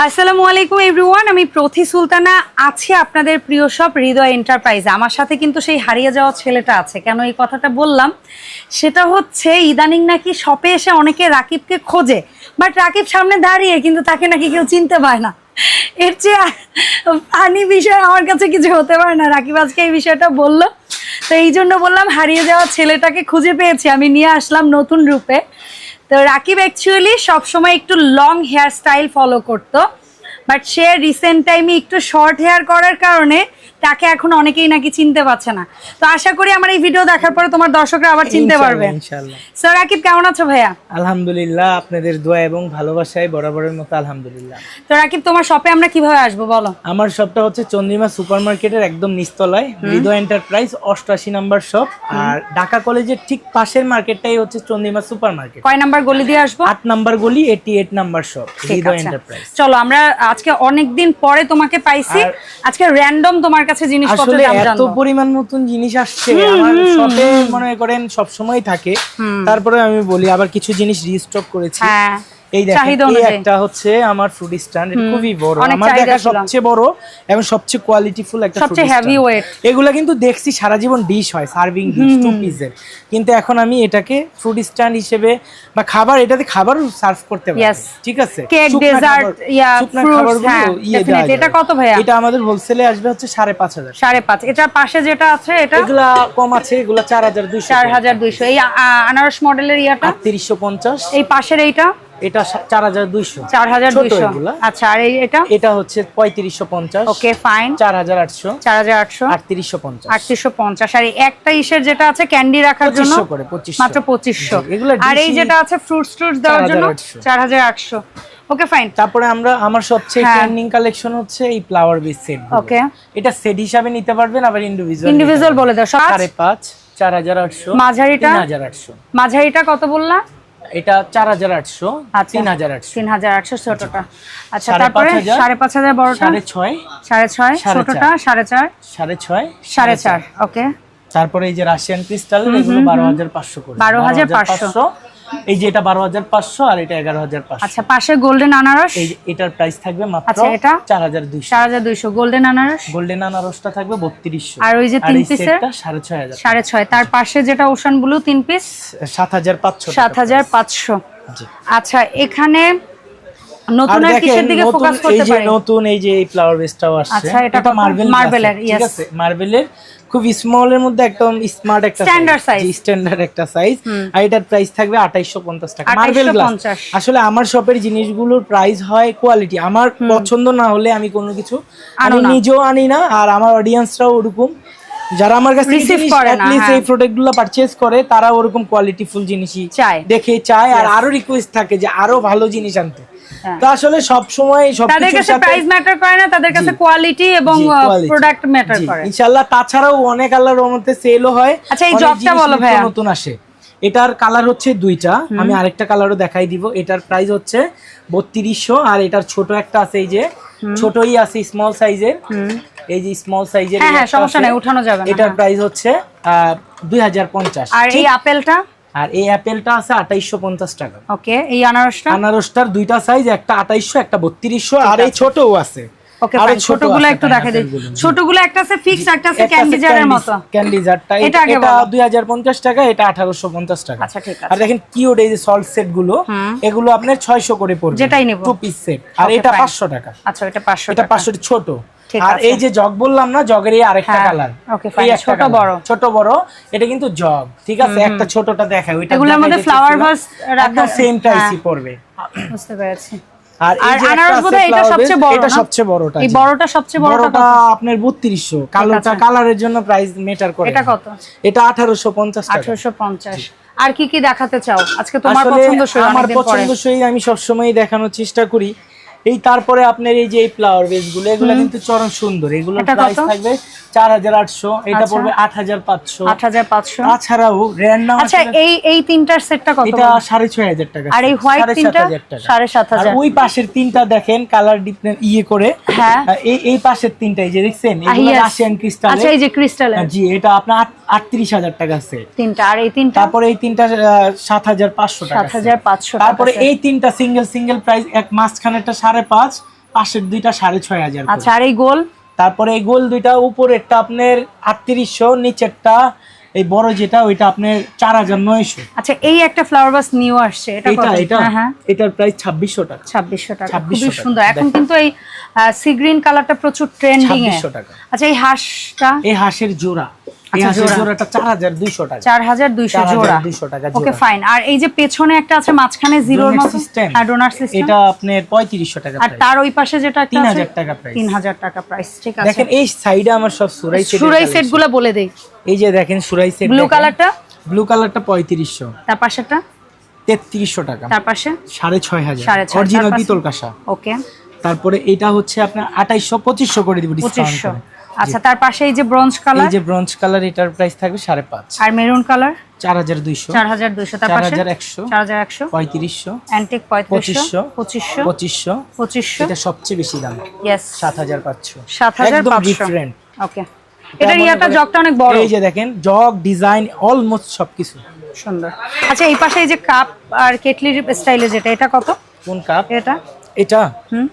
আসসালামু আলাইকুম এভরিওয়ান আমি প্রথি সুলতানা, আছি আপনাদের প্রিয় সব হৃদয় এন্টারপ্রাইজ আমার সাথে কিন্তু সেই হারিয়ে যাওয়া ছেলেটা আছে। কেন এই কথাটা বললাম? সেটা হচ্ছে, ইদানিং নাকি শপে এসে অনেকে রাকিবকে খোঁজে। বাট রাকিব সামনে দাঁড়িয়ে, কিন্তু তাকে নাকি কেউ চিনতে পায় না। এর চেয়ে ফানি বিষয় আমার কাছে কিছু হতে পারে না। রাকিব আজকে এই বিষয়টা বলল। তো এই জন্য বললাম, হারিয়ে যাওয়া ছেলেটাকে খুঁজে পেয়েছি। আমি নিয়ে আসলাম নতুন রূপে। তো রাকিব অ্যাকচুয়ালি সবসময় একটু লং হেয়ার স্টাইল ফলো করতো। বাট সে রিসেন্ট টাইমে একটু শর্ট হেয়ার করার কারণে তাকে এখন অনেকেই নাকি চিনতে পারছে না। তো আশা করি আমার এই ভিডিও দেখার পরে তোমার দর্শকরা আবার চিনতে পারবে। স্যার রাকিব কেমন আছো ভাইয়া? আলহামদুলিল্লাহ আপনাদের দোয়া এবং ভালোবাসায় বরাবরের মতো আলহামদুলিল্লাহ। তো রাকিব তোমার শপে আমরা কীভাবে আসব বলো? আমার শপটা হচ্ছে চন্দ্রিমা সুপারমার্কেটের একদম নিচতলায় হৃদয় এন্টারপ্রাইজ অষ্টআশি নাম্বার শপ আর ঢাকা কলেজের ঠিক পাশের মার্কেটটাই হচ্ছে চন্দ্রিমা সুপারমার্কেট। কয় নাম্বার গলি দিয়ে আসব? আট নাম্বার গলি eighty eight number shop Hriday enterprise চলো আমরা আজকে অনেকদিন পরে তোমাকে পাইছি। আজকে র্যান্ডম তোমার কাছে জিনিসপত্র আসলে দাম এত পরিমাণ নতুন জিনিস আসছে আমার শপে মনে করেন সব সময় থাকে তারপরে আমি বলি আবার কিছু জিনিস রিস্টক করেছি। হ্যাঁ। এই দেখেন একটা হচ্ছে আমার ফ্রুট স্ট্যান্ড এটা খুবই বড়। আমার দেখা সবচেয়ে বড় এবং সবচেয়ে কোয়ালিটিফুল একটা সবচেয়ে weight। এগুলা কিন্তু দেখছি সারা জীবন ডিশ হয় সার্ভিং ডিশ টু পিসের কিন্তু এখন আমি এটাকে ফ্রুট স্ট্যান্ড হিসেবে বা খাবার এটাতে খাবার সার্ভ করতে পারি। ঠিক আছে? খাবারগুলো হ্যাঁ, ইয়ে। এটা কত ভাইয়া? এটা আমাদের হোলসেলে আসবে হচ্ছে সাড়ে পাঁচ হাজার। সাড়ে পাঁচ। এটার পাশে যেটা আছে এটা? এগুলা কম আছে এগুলা চার হাজার দুইশো চার হাজার দুইশো। এই আ- আ- আনারস মডেলের ইয়াটা? আটত্রিশশো পঞ্চাশ। এই পাশের এইটা? এটা চার হাজার দুইশো। চার হাজার ছোট দুইশো এগুলা। আচ্ছা আর এই এটা? এটা হচ্ছে পঁয়ত্রিশশো পঞ্চাশ। Okay fine. চার হাজার আটশো। চার হাজার আটশো। আটত্রিশশো পঞ্চাশ। আটত্রিশশো পঞ্চাশ। আর এই একটা ইসের যেটা আছে ক্যান্ডি রাখার জন্য? 2500 করে, 2500 মাত্র পঁচিশশো। জি, এগুলো আর এই যেটা আছে ফ্রুটস ট্রুটস দেওয়ার জন্য? 4800 চার হাজার আটশো। Okay fine. তারপরে আমরা আমার সবচেয়ে হ্যাঁ। ট্রেন্ডিং কালেকশন হচ্ছে এই ফ্লাওয়ার বেস সেট Okay. এটা সেট হিসাবে নিতে পারবেন আবার ইন্ডিভিজুয়াল ইন্ডিভিজুয়াল বলে দাও। সাত সাড়ে পাঁচ চার হাজার আটশো মাঝারিটা? তিন হাজার আটশো। মাঝারিটা কত বললা? এটা চার হাজার আটশো আচ্ছা। তিন হাজার আটশো। তিন হাজার আটশো ছোটটা। আচ্ছা। তারপরে পাঁচ হাজার, সাড়ে পাঁচ হাজার বড়টা? সাড়ে ছয় সাড়ে ছয় ছোটটা সাড়ে চার? সাড়ে ছয় সাড়ে চার। ওকে। তারপরে এই যে রাশিয়ান ক্রিস্টাল এগুলো বারো হাজার পাঁচশো করে। 12,500 এই যে এটা বারো হাজার পাঁচশো আর এটা এগারো হাজার পাঁচশো। আচ্ছা পাশে গোল্ডেন আনারস এই এটার প্রাইস থাকবে মাত্র আচ্ছা, এটা? চার হাজার দুইশো। চার হাজার দুইশো গোল্ডেন আনারস গোল্ডেন আনারসটা থাকবে বত্রিশশো। আর ওই যে তিন পিস পিসের? সেটটা সাড়ে ছয় হাজার। সাড়ে ছয়। তার পাশে যেটা ওশান ব্লু তিন পিস সাত হাজার পাঁচশো সাত হাজার পাঁচশো। জি। আচ্ছা এখানে নতুন আর কিসের দিকে ফোকাস করতে পারি নতুন এই যে এই ফ্লাওয়ার বেসটাও আসছে। আচ্ছা, এটা? মার্বেল মার্বেলের, ঠিক. আছে? মার্বেলের খুব স্মল এর মধ্যে একদম স্মার্ট একটা Standard size. স্ট্যান্ডার্ড একটা সাইজ আর এটার প্রাইস থাকবে 2850 টাকা। মার্বেল গ্লাস আসলে আমার শপের জিনিসগুলোর প্রাইস হয় কোয়ালিটি আমার পছন্দ না হলে আমি কোনো কিছু আমি নিজেও আনি না আর আমার অডিয়েন্সরাও ওরকম। যারা আমার কাছে Receive করে না, হ্যাঁ। এই প্রোডাক্টগুলো পারচেজ করে তারা ওরকম কোয়ালিটিফুল জিনিসই চায়। দেখে চায় আর আরও রিকোয়েস্ট থাকে যে আরও ভালো জিনিস আনতে। হ্যাঁ। তো আসলে সব সময় সব তাদের কাছে প্রাইস ম্যাটার করে না তাদের কাছে কোয়ালিটি এবং প্রোডাক্ট ম্যাটার করে। ইনশাআল্লাহ। তাছাড়াও অনেক আল্লাহর রহমতে সেলও হয়। আচ্ছা, এই জগটা বলো ভাইয়া। নতুন আসে। এটার কালার হচ্ছে দুইটা। আমি আরেকটা কালারও দেখাই দিব। এটার প্রাইস হচ্ছে বত্রিশশো। আর এটার ছোট একটা আছে এই যে ছোটই আছে স্মল সাইজের এই যে স্মল সাইজের হ্যাঁ, হ্যাঁ, সমস্যা নাই, উঠানো যাবে না, এটার হ্যাঁ। প্রাইস হচ্ছে দুই হাজার পঞ্চাশ। আর এই আপেলটা আর এই অ্যাপেলটা আছে আঠাইশো পঞ্চাশ টাকা। ওকে এই আনারসটা? আনারসটার দুইটা সাইজ একটা 2800 একটা বত্রিশশো আর এই ছোটও আছে। ওকে ছোটগুলো একটু দেখা দিই। ছোটগুলো একটা আছে ফিক্স একটা আছে ক্যান্ডি জারের মতো। ক্যান্ডি এটা এটা আগে এটা বলো। 2050 টাকা এটা 1850 টাকা। আচ্ছা, ঠিক আছে। আর দেখেন কিউট এই যে সল্ট সেটগুলো এগুলো আপনার 600 করে পড়বে। যেটাই নিবো। টু পিস সেট আর এটা 500 টাকা। আচ্ছা এটা পাঁচশো এটা টাকা। 500 ছোট। আর এই যে জগ বললাম না জগের এই আরেকটা হ্যাঁ, কালার ছোট বড়। ছোট বড় এটা কিন্তু জগ ঠিক আছে? একটা ছোটটা দেখায় ওইটা এগুলোর মধ্যে flower vase রাখা- সেম প্রাইসই হ্যাঁ। পড়বে। বুঝতে পেরেছি। আর এই আর যে একটা আনারস বোধহয় এটা সবচেয়ে বড় এটা সবচেয়ে বড়টা এই বড়টা সবচেয়ে বড়টা বড়টা আপনার কালোটা কালারের জন্য প্রাইস মেটার করে। এটা কত? টাকা। আর কি কি দেখাতে চাও? আজকে তোমার আসলে পছন্দসই আমার পছন্দসই আমি সবসময় দেখানোর চেষ্টা করি। এই তারপরে আপনার এই যে এই ফ্লাওয়ার বেসগুলো এগুলো কিন্তু চরম সুন্দর। এগুলোর প্রাইস থাকবে চার হাজার আটশো এটা আচ্ছা। পড়বে আট হাজার পাঁচশো। আট হাজার পাঁচশো। তাছাড়াও র্যান্ডাম আচ্ছা এই এই তিনটার সেটটা কত এটা? সাড়ে ছয় হাজার টাকা আর এই হোয়াইট তিনটা। সাড়ে সাত আর হাজার। ওই পাশের তিনটা দেখেন কালার ডিফারেন্ট ইয়ে করে। হ্যাঁ। এই এই পাশের তিনটা এই যে দেখছেন এগুলো রাশিয়ান ক্রিস্টাল আচ্ছা এই যে ক্রিস্টালের জি এটা আপনার আটত্রিশ হাজার টাকা সেট তিনটা আর এই তিনটা? তারপরে এই তিনটা সাত হাজার পাঁচশো টাকা সাত হাজার পাঁচশো তারপরে এই তিনটা সিঙ্গেল সিঙ্গেল প্রাইস এক মাঝখানেরটা সাড়ে পাঁচ পাশের দুইটা সাড়ে ছয় হাজার আচ্ছা আর এই গোল? তারপরে এই গোল দুইটা উপরেরটা আপনার আটত্রিশশো নিচেরটা এই বড় যেটা ওইটা আপনার চার হাজার নয়শো। আচ্ছা এই একটা ফ্লাওয়ার বাস নিউ আসছে এটা এটা হ্যাঁ হ্যাঁ। এটার প্রাইস ছাব্বিশশো টাকা। ছাব্বিশশো টাকা 2600 খুবই সুন্দর। এখন কিন্তু এই সি গ্রিন কালারটা প্রচুর ট্রেন্ডিং এ টাকা। আচ্ছা এই হাঁসটা? এই হাঁসের জোড়া। এই আচ্ছা। হ্যাঁ ডোনার সিস্টেম এটা আপনার পঁয়ত্রিশশো টাকা আর price। তার ওই পাশে যেটা তিন হাজার টাকা তিন হাজার টাকা প্রাইস ঠিক আছে। দেখেন এই সাইডে আমার সব সুরাই সেট সুরাই সেটগুলো বলে দেই। এই যে দেখেন সুরাই সেট ব্লু কালারটা ব্লু কালারটা পঁয়ত্রিশশো। তার তেত্রিশশো টাকা। তার পাশে? সাড়ে ছয় হাজার। অরিজিনাল পিতল কাঁসা। ওকে। তারপরে এটা হচ্ছে আপনার আঠাইশশো পঁচিশশো করে দিব ডিসকাউন্ট পঁচিশশো। আচ্ছা তার পাশে এই যে ব্রোঞ্জ এই কালার যে ব্রঞ্জ কালার এটার প্রাইস থাকবে সাড়ে পাঁচ। আর মেরুন কালার চার হাজার দুইশো। চার হাজার দুইশো তার পাশে? হাজার একশো। চার হাজার একশো। পঁয়ত্রিশশো। অ্যান্টিক পঁয়ত্রিশশো পঁচিশশো। পঁচিশশো। পঁচিশশো। পঁচিশশো। এটা সবচেয়ে বেশি দাম। পাঁচশো। সাত হাজার একদম পাঁচশো। ডিফারেন্ট ওকে এটার ইয়াটা জগটা অনেক বড়। এই যে দেখেন জগ ডিজাইন অলমোস্ট সবকিছু। সুন্দর। আচ্ছা এই পাশে এই যে কাপ আর কেটলির স্টাইলে যেটা এটা কত? কোন কাপ এটা? এটা? হুম।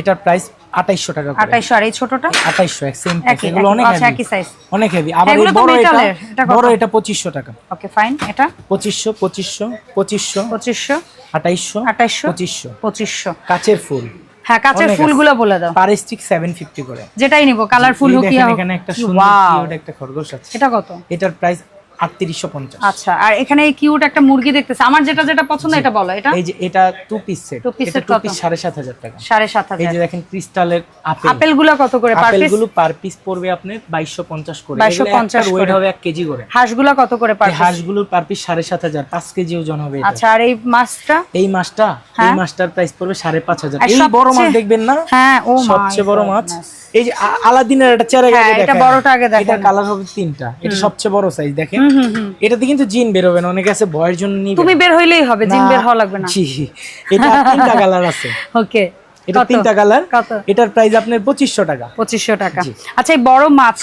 এটার প্রাইস আঠাইশশো টাকা করে। আঠাইশো আর এই ছোটটা? আঠাইশশো এক সেম এগুলো অনেক আচ্ছা। একই সাইজ অনেক হেভি আবার এই বড় এটা? বড় এটা পঁচিশশো টাকা। ওকে ফাইন এটা? পঁচিশশো পঁচিশশো পঁচিশশো পঁচিশশো। আঠাইশশো আঠাইশশো পঁচিশশো। পঁচিশশো। কাচের ফুল। হ্যাঁ কাঁচের ফুলগুলো বলে দাও। পার স্টিক সেভেন ফিফটি করে। যেটাই নিব কালারফুল হোক দেখেন এখানে একটা কি সুন্দর কিউট একটা খরগোশ আছে। এটা কত? এটার প্রাইস আটত্রিশশো পঞ্চাশ। আচ্ছা আর এখানে কিউট একটা মুরগি দেখতেছে। আমার যেটা যেটা পছন্দ এটা বলো এটা? এই যে এটা two piece set Two piece এটা কত? সাড়ে সাত হাজার টাকা। সাড়ে সাত এই হাজার যে দেখেন ক্রিস্টালের আপেল আপেলগুলো কত করে পার পিসগুলো পার পিস পড়বে আপনার বাইশশো পঞ্চাশ করে। 2250 ওয়েট হবে এক কেজি করে। হাঁসগুলো কত করে পার পার পিস সাড়ে সাত হাজার পাঁচ কেজি ওজন হবে আচ্ছা আর এই মাছটা? এই মাছটা এই হ্যাঁ। মাছটার প্রাইস পড়বে সাড়ে পাঁচ হাজার। এই বড় মাছ সবচেয়ে- দেখবেন না? হ্যাঁ ও সবচেয়ে বড় মাছ। এই যে আলাদিনের একটা চেরা হ্যাঁ, গাড়ি এটা বড়টা আগে দেখান। এটা কালার হবে তিনটা। এটা সবচেয়ে বড় সাইজ দেখেন। এটাতে কিন্তু জিন বের হবে না অনেকে আছে ভয়ের জন্য নিবে। তুমি বের হইলেই হবে জিন বের হওয়া লাগবে না। জি এটা তিনটা কালার আছে। ওকে এটা তিনটা কালার এটার প্রাইস আপনার পঁচিশশো টাকা। পঁচিশশো টাকা। আচ্ছা এই বড় মাছ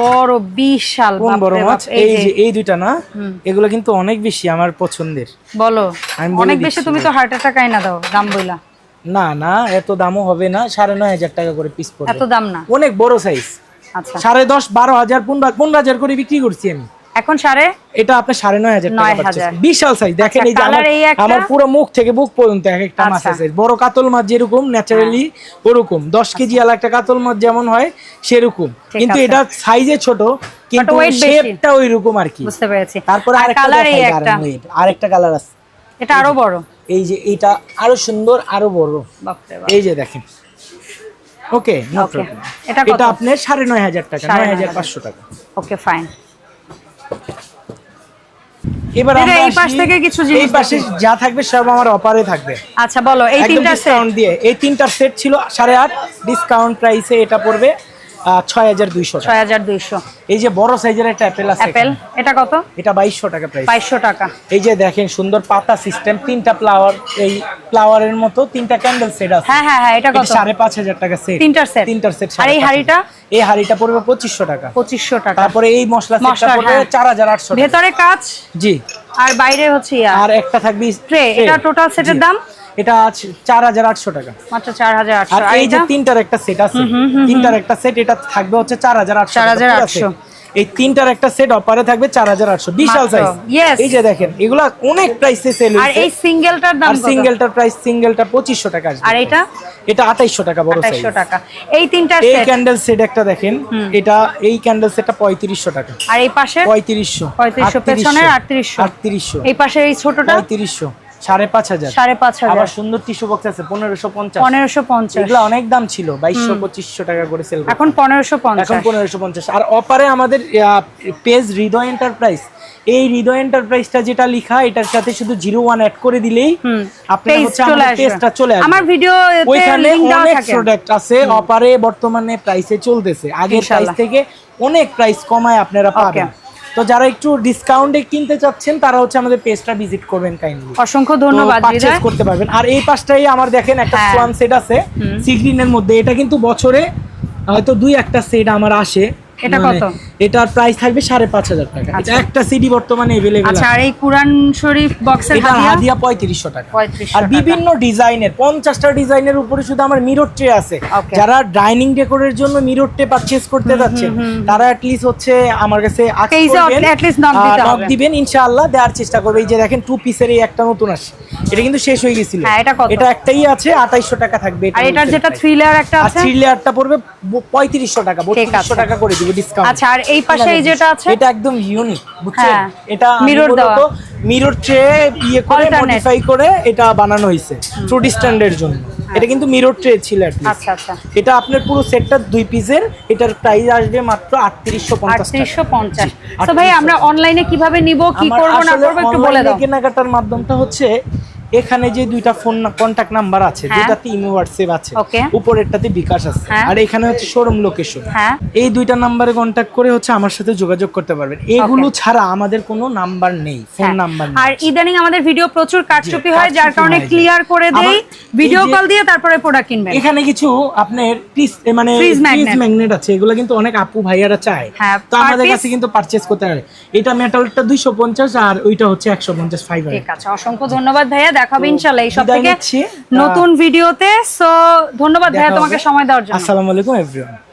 বড় বিশাল কোন বড় মাছ? এই যে। এই দুইটা না এগুলো কিন্তু অনেক বেশি আমার পছন্দের। বলো অনেক বেশি তুমি তো হার্ট অ্যাটাক আইনা দাও দাম বইলা। না না এত দামও হবে না সাড়ে নয় হাজার টাকা করে পিস পড়বে। এত দাম না? অনেক বড় সাইজ আচ্ছা। সাড়ে দশ বারো হাজার পনেরো পনেরো হাজার করে বিক্রি করছি আমি। এখন সাড়ে? এটা আপনার সাড়ে নয় হাজার টাকা। বিশাল সাইজ দেখেন আচ্ছা, এই যে আমার- colour এই? আমার পুরো মুখ থেকে বুক পর্যন্ত এক একটা মাছ আচ্ছা। আছে বড় কাতল মাছ যেরকম ন্যাচারালি ওরকম। দশ কেজি আলা একটা কাতল মাছ যেমন হয় সেরকম। কিন্তু এটা সাইজে ছোট কিন্তু শেপটা ওইরকম আর কি। বুঝতে পেরেছি। তারপরে আরেকটা কালার আছে। এটা আরও বড়। এই যে এটা আরও সুন্দর আরও বড়। এই যে দেখেন। ওকে. এটা আপনার সাড়ে নয় হাজার টাকা নয় হাজার। পাঁচশো টাকা। ওকে ফাইন এবার আমরা এই পাশ থেকে কিছু এই পাশে যা থাকবে সব আমার অপারে থাকবে। আচ্ছা বলো এই তিনটা সেট দিয়ে। এই তিনটার সেট ছিল সাড়ে আট ডিসকাউন্ট প্রাইসে এটা পড়বে। ছয় হাজার দুইশো টাকা। ছয় হাজার দুইশো। এই যে বড় সাইজের একটা অ্যাপেল আছে অ্যাপেল এটা কত? এটা বাইশশো টাকা প্রাইস বাইশশো টাকা। এই যে দেখেন সুন্দর পাতা সিস্টেম তিনটা ফ্লাওয়ার এই ফ্লাওয়ারের মতো তিনটা ক্যান্ডেল সেট আছে। হ্যাঁ হ্যাঁ হ্যাঁ এটা কত? সাড়ে পাঁচ হাজার টাকা সেট তিনটার set? তিনটার সেট আর এই হাঁড়িটা? এই হাড়িটা পড়বে পঁচিশশো টাকা। পঁচিশশো টাকা। তারপরে এই মশলা সেটটা পড়বে হ্যাঁ। চার হাজার আটশো ভেতরে কাজ জি। আর বাইরে হচ্ছে আর একটা থাকবে ট্রে এটা টোটাল সেটের দাম? এটা আছে চার হাজার আটশো টাকা। মাত্র চার হাজার আটশো। এই যে তিনটার একটা সেট আছে তিনটার একটা সেট এটা থাকবে হচ্ছে চার হাজার আটশো 4,800 এই তিনটার একটা সেট অপারে থাকবে চার হাজার আটশো বিশাল মাত্র, সাইজ এই যে দেখেন এগুলা অনেক প্রাইসে সেল আর এই সিঙ্গেলটার দাম আর? সিঙ্গেলটার প্রাইস সিঙ্গেলটা পঁচিশশো টাকা আসবে। আর এটা? এটা আঠাইশশো টাকা বড় সাইজ টাকা। এই তিনটার এই ক্যান্ডেল সেট একটা দেখেন এটা এই ক্যান্ডেল সেটটা পঁয়ত্রিশশো টাকা। আর এই পাশে পঁয়ত্রিশশো। পঁয়ত্রিশশো পেছনের আটত্রিশশো। আটত্রিশশো। এই পাশে এই ছোটটা? পঁয়ত্রিশশো। সাড়ে পাঁচ হাজার। সাড়ে পাঁচ আবার হাজার সুন্দর টিস্যু বক্স আছে পনেরোশো পঞ্চাশ। পনেরোশো পঞ্চাশ। এগুলো অনেক দাম ছিল বাইশশো পঁচিশশো টাকা করে সেল এখন পনেরোশো এখন পনেরোশো পঞ্চাশ। আর অপারে আমাদের পেজ হৃদয় এন্টারপ্রাইজ এই হৃদয় এন্টারপ্রাইজটা যেটা লেখা এটার সাথে শুধু জিরো ওয়ান অ্যাড করে দিলেই আপনার হচ্ছে আমাদের পেজটা চলে আসবে। আমার ভিডিও ওইখানে অনেক প্রোডাক্ট আছে অপারে বর্তমানে প্রাইসে চলতেছে। আগের প্রাইস থেকে অনেক প্রাইস কমায় আপনারা পাবেন। তো যারা একটু ডিসকাউন্টে কিনতে চাচ্ছেন তারা হচ্ছে আমাদের পেজটা ভিজিট করবেন কাইন্ডলি অসংখ্য ধন্যবাদ পারচেজ করতে পারবেন। আর এই পাশটাই আমার দেখেন একটা হ্যাঁ। সোয়ান সেট আছে সিগ্রিনের মধ্যে। এটা কিন্তু বছরে হয়তো দুই একটা সেট আমার আসে। এটা মানে কত? এটার প্রাইস থাকবে সাড়ে পাঁচ হাজার টাকা। এটা আচ্ছা। একটা সিডি বর্তমানে এভেলেবেল আচ্ছা আর এই কুরআন শরীফ বক্সের হাদিয়া? হাদিয়া পঁয়ত্রিশশো টাকা। আর বিভিন্ন ডিজাইনের পঞ্চাশটা ডিজাইনের উপরে শুধু আমার মিরর ট্রে আছে। যারা ডাইনিং ডেকোরের জন্য মিরর ট্রে পারচেজ করতে যাচ্ছেন তারা অ্যাটলিস্ট হচ্ছে আমার কাছে। দিবেন ইনশাআল্লাহ দেওয়ার চেষ্টা করবে। এই যে দেখেন টু পিসের এই একটা নতুন আসে এটা কিন্তু শেষ হয়ে গেছিল। হ্যাঁ, এটা একটাই আছে আঠাইশশো টাকা থাকবে। আর এটার যেটা থ্রি লেয়ার একটা আছে? থ্রি লেয়ারটা পড়বে পঁয়ত্রিশশো টাকা বত্রিশশো টাকা করে দিব ডিসকাউন্ট আচ্ছা আর এই পাশে এই যেটা আছে? এটা একদম ইউনিক বুঝছেন? হ্যাঁ, এটা mirror দেওয়া। মিরর ট্রে ইয়ে করে মডিফাই করে এটা বানানো হয়েছে ট্রুডি স্ট্যান্ডের জন্য। এটা কিন্তু মিরর ট্রে ছিল হ্যাঁ। আচ্ছা আচ্ছা। এটা আপনার পুরো সেটটা দুই পিসের এটার প্রাইস আসবে মাত্র আটত্রিশশো পঞ্চাশ আটত্রিশশো পঞ্চাশ। জি, তো ভাই আমরা অনলাইনে কীভাবে নিব কি করব না করব একটু বলে দাও। কেনাকাটার মাধ্যমটা হচ্ছে এখানে যে দুইটা ফোন কন্টাক্ট নাম্বার আছে হ্যাঁ। যেটাতে ইমো হোয়াটসঅ্যাপ আছে. উপরেরটাতে বিকাশ আছে। হ্যাঁ। আর এখানে হচ্ছে শোরুম লোকেশন হ্যাঁ। এই দুইটা নাম্বারে কন্টাক্ট করে হচ্ছে আমার সাথে যোগাযোগ করতে পারবেন। এগুলো ছাড়া আমাদের কোনো নাম্বার নেই ফোন হ্যাঁ। নাম্বার নেই। আর ইদানিং আমাদের ভিডিও প্রচুর কারচুপি হয় যার কারণে ক্লিয়ার করে দেই ভিডিও কল দিয়ে তারপরে প্রোডাক্ট কিনবেন। এখানে কিছু আপনার পিস মানে ফ্রিজ ম্যাগনেট আছে এগুলো কিন্তু অনেক আপু ভাইয়ারা চায়। হ্যাঁ, তো আমাদের কাছে কিন্তু পারচেজ করতে পারে এটা মেটালটা দুইশো পঞ্চাশ আর ওইটা হচ্ছে একশো পঞ্চাশ ফাইবার ঠিক আছে অসংখ্য ধন্যবাদ ভাইয়া। দেখাবে ইনশাল্লাহ এই সব থেকে নতুন ভিডিওতে। সো ধন্যবাদ ভাইয়া তোমাকে সময় দেওয়ার জন্য। আসসালামু আলাইকুম এভরিওয়ান